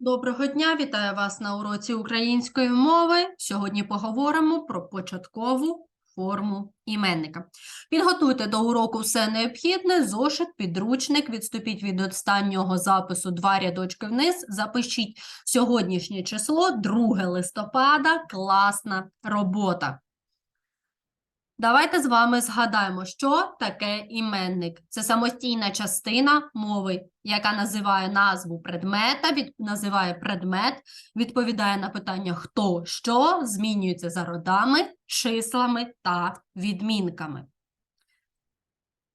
Доброго дня, вітаю вас на уроці української мови. Сьогодні поговоримо про початкову форму іменника. Підготуйте до уроку все необхідне, зошит, підручник, відступіть від останнього запису два рядочки вниз, запишіть сьогоднішнє число, 2 листопада, класна робота. Давайте з вами згадаємо, що таке іменник. Це самостійна частина мови, яка називає назву предмета, від, називає предмет, відповідає на питання хто, що, змінюється за родами, числами та відмінками.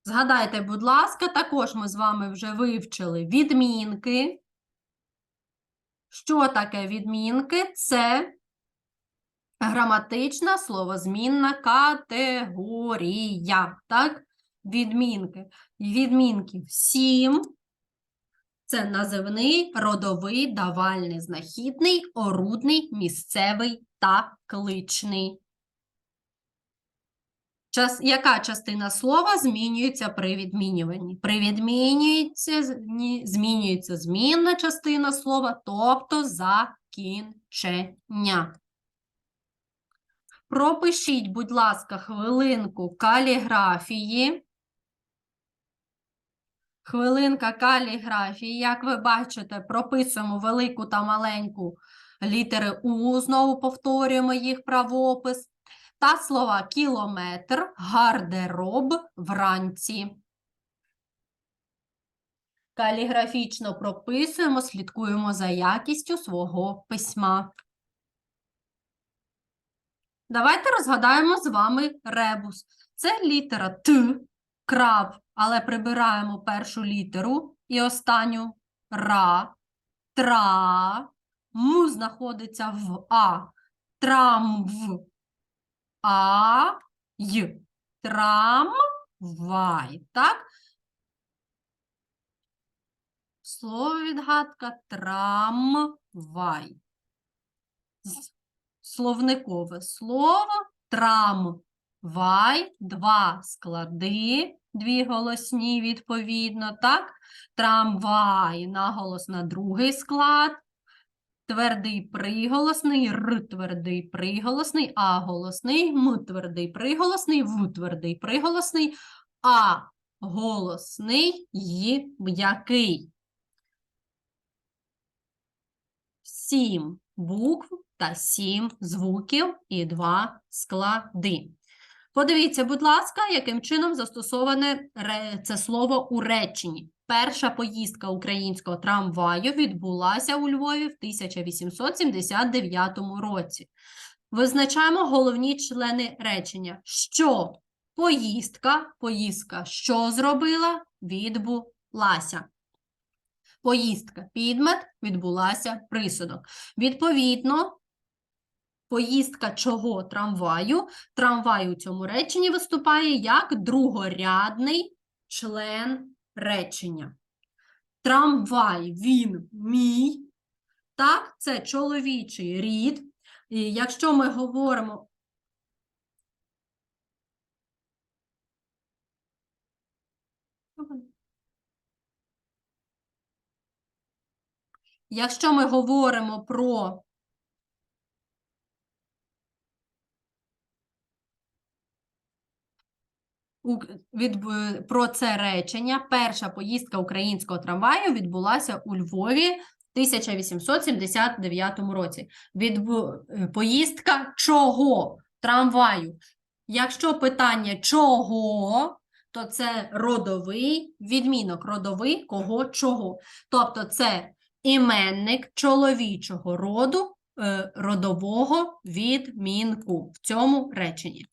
Згадайте, будь ласка, також ми з вами вже вивчили відмінки. Що таке відмінки? Це Граматична словозмінна категорія. Так? Відмінки. Відмінків сім. Це називний, родовий, давальний, знахідний, орудний, місцевий та кличний. Час, яка частина слова змінюється при відмінюванні? При відмінюється, змінюється змінна частина слова, тобто закінчення. Пропишіть, будь ласка, хвилинку каліграфії. Хвилинка каліграфії. Як ви бачите, прописуємо велику та маленьку літери У, знову повторюємо їх правопис. Та слова кілометр, гардероб, вранці. Каліграфічно прописуємо, слідкуємо за якістю свого письма. Давайте розгадаємо з вами ребус. Це літера Т, краб, але прибираємо першу літеру і останню ра, тра, м знаходиться в А, трамв, а, й, трамвай, так? Слово відгадка трамвай. З- Словникове слово трамвай, два склади, дві голосні відповідно, так? Трамвай, наголос на другий склад, твердий приголосний, р твердий приголосний, а голосний, м твердий приголосний, в твердий приголосний, а голосний й м'який. Сім букв та сім звуків і два склади. Подивіться, будь ласка, яким чином застосоване це слово у реченні. Перша поїздка українського трамваю відбулася у Львові в 1879 році. Визначаємо головні члени речення. Що поїздка, поїздка що зробила, відбулася. Поїздка підмет, відбулася присудок. Відповідно, поїздка чого трамваю? Трамвай у цьому реченні виступає як другорядний член речення. Трамвай він мій. Так, це чоловічий рід. І якщо ми говоримо Якщо ми говоримо про від, про це речення, перша поїздка українського трамваю відбулася у Львові в 1879 році. Відбу... е, Поїздка чого трамваю? Якщо питання чого, то це родовий відмінок, родовий кого чого. Тобто це іменник чоловічого роду е, родового відмінку в цьому реченні.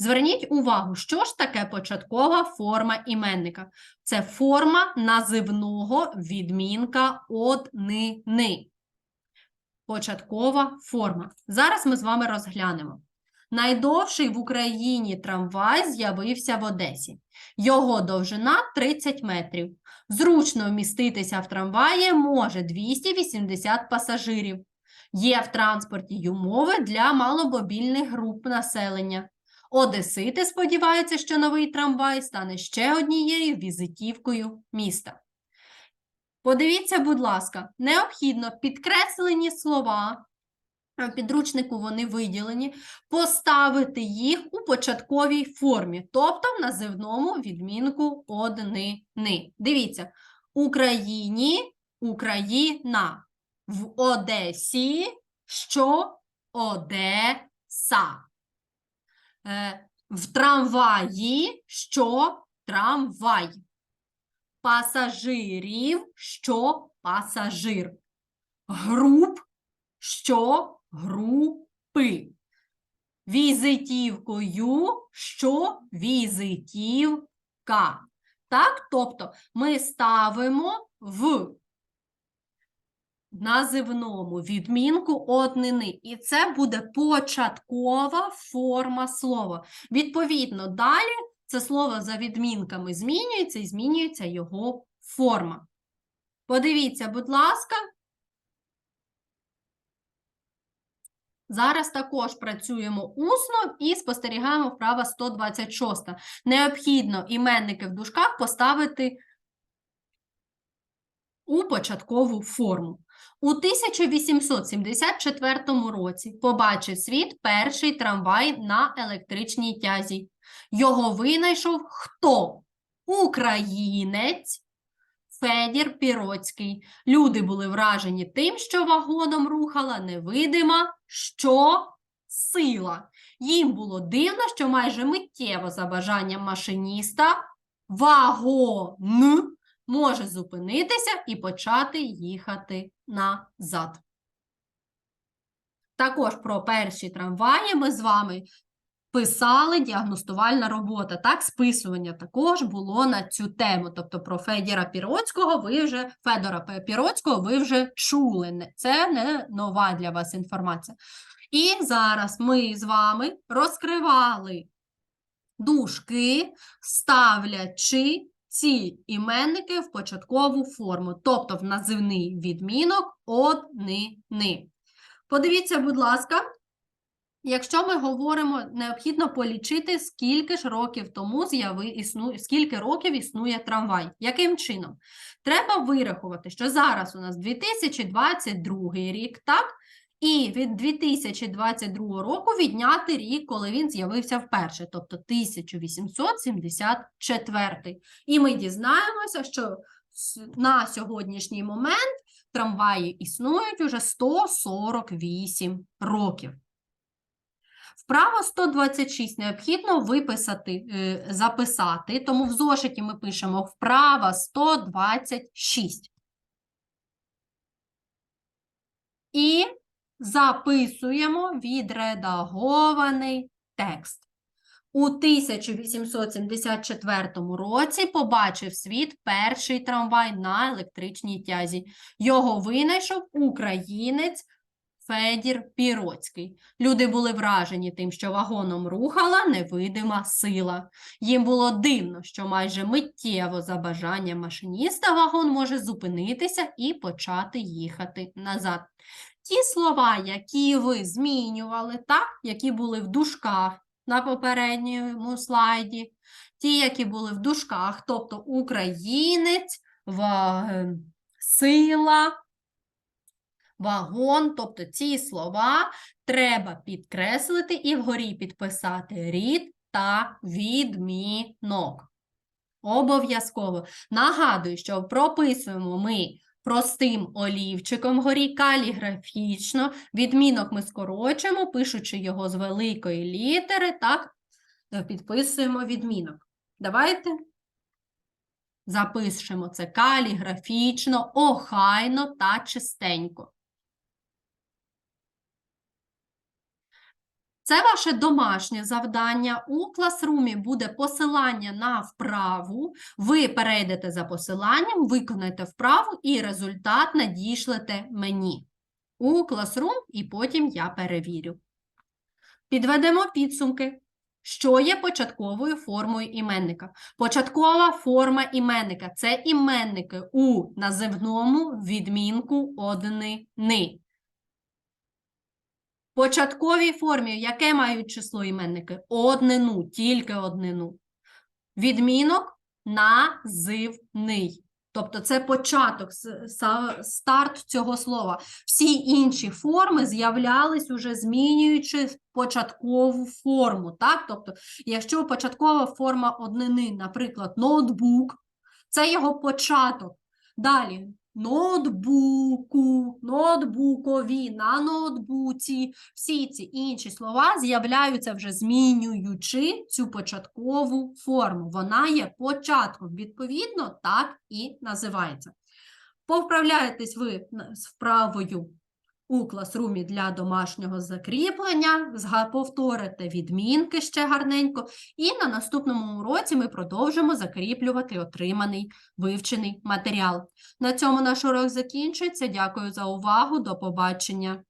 Зверніть увагу, що ж таке початкова форма іменника? Це форма називного відмінка однини. Початкова форма. Зараз ми з вами розглянемо. Найдовший в Україні трамвай з'явився в Одесі. Його довжина 30 метрів. Зручно вміститися в трамваї може 280 пасажирів. Є в транспорті й умови для маломобільних груп населення. Одесити сподіваються, що новий трамвай стане ще однією візитівкою міста. Подивіться, будь ласка, необхідно підкреслені слова, в підручнику вони виділені, поставити їх у початковій формі, тобто в називному відмінку однини. Дивіться, Україні, Україна, в Одесі, що Одеса. Е, В трамваї, що трамвай. Пасажирів, що пасажир. Груп, що групи. Візитівкою, що візитівка. Так, тобто ми ставимо в називному відмінку однини, і це буде початкова форма слова. Відповідно, далі це слово за відмінками змінюється і змінюється його форма. Подивіться, будь ласка. Зараз також працюємо усно і спостерігаємо вправа 126. Необхідно іменники в дужках поставити у початкову форму. У 1874 році побачив світ перший трамвай на електричній тязі. Його винайшов хто? Українець Федір Піроцький. Люди були вражені тим, що вагоном рухала невидима що сила. Їм було дивно, що майже миттєво за бажанням машиніста вагон може зупинитися і почати їхати назад. Також про перші трамваї ми з вами писали діагностувальна робота. Так, списування також було на цю тему. Тобто про Федора Піроцького ви вже Федора Піроцького ви вже чули. Це не нова для вас інформація. І зараз ми з вами розкривали дужки, ставлячи ці іменники в початкову форму, тобто в називний відмінок однини. Подивіться, будь ласка, якщо ми говоримо, необхідно полічити, скільки ж років тому з'яви існує, скільки років існує трамвай. Яким чином? Треба вирахувати, що зараз у нас 2022 рік, так? І від 2022 року відняти рік, коли він з'явився вперше, тобто 1874. І ми дізнаємося, що на сьогоднішній момент трамваї існують уже 148 років. Вправо 126 необхідно виписати, е, записати, тому в зошиті ми пишемо вправа 126. І записуємо відредагований текст. У 1874 році побачив світ перший трамвай на електричній тязі. Його винайшов українець Федір Піроцький. Люди були вражені тим, що вагоном рухала невидима сила. Їм було дивно, що майже миттєво за бажанням машиніста вагон може зупинитися і почати їхати назад. Ті слова, які ви змінювали, так, які були в дужках на попередньому слайді, ті, які були в дужках, тобто українець, ва- сила, вагон, тобто ці слова треба підкреслити і вгорі підписати рід та відмінок. Обов'язково. Нагадую, що прописуємо ми простим олівчиком горі, каліграфічно. Відмінок ми скорочуємо, пишучи його з великої літери, так, е, підписуємо відмінок. Давайте запишемо це каліграфічно, охайно та чистенько. Це ваше домашнє завдання. У класрумі буде посилання на вправу. Ви перейдете за посиланням, виконаєте вправу і результат надішлете мені у класрум, і потім я перевірю. Підведемо підсумки. Що є початковою формою іменника? Початкова форма іменника це іменники у називному відмінку однини. Початковій формі яке мають число іменники? Однину, тільки однину. Відмінок називний. Тобто це початок, старт цього слова. Всі інші форми з'являлись уже змінюючи початкову форму. Так? Тобто, якщо початкова форма однини, наприклад, ноутбук, це його початок. Далі ноутбуку, ноутбукові, на ноутбуці. Всі ці інші слова з'являються вже змінюючи цю початкову форму. Вона є початком. Відповідно, так і називається. Повправляєтесь ви з вправою у класрумі для домашнього закріплення, повторити відмінки ще гарненько, і на наступному уроці ми продовжимо закріплювати отриманий вивчений матеріал. На цьому наш урок закінчується. Дякую за увагу. До побачення.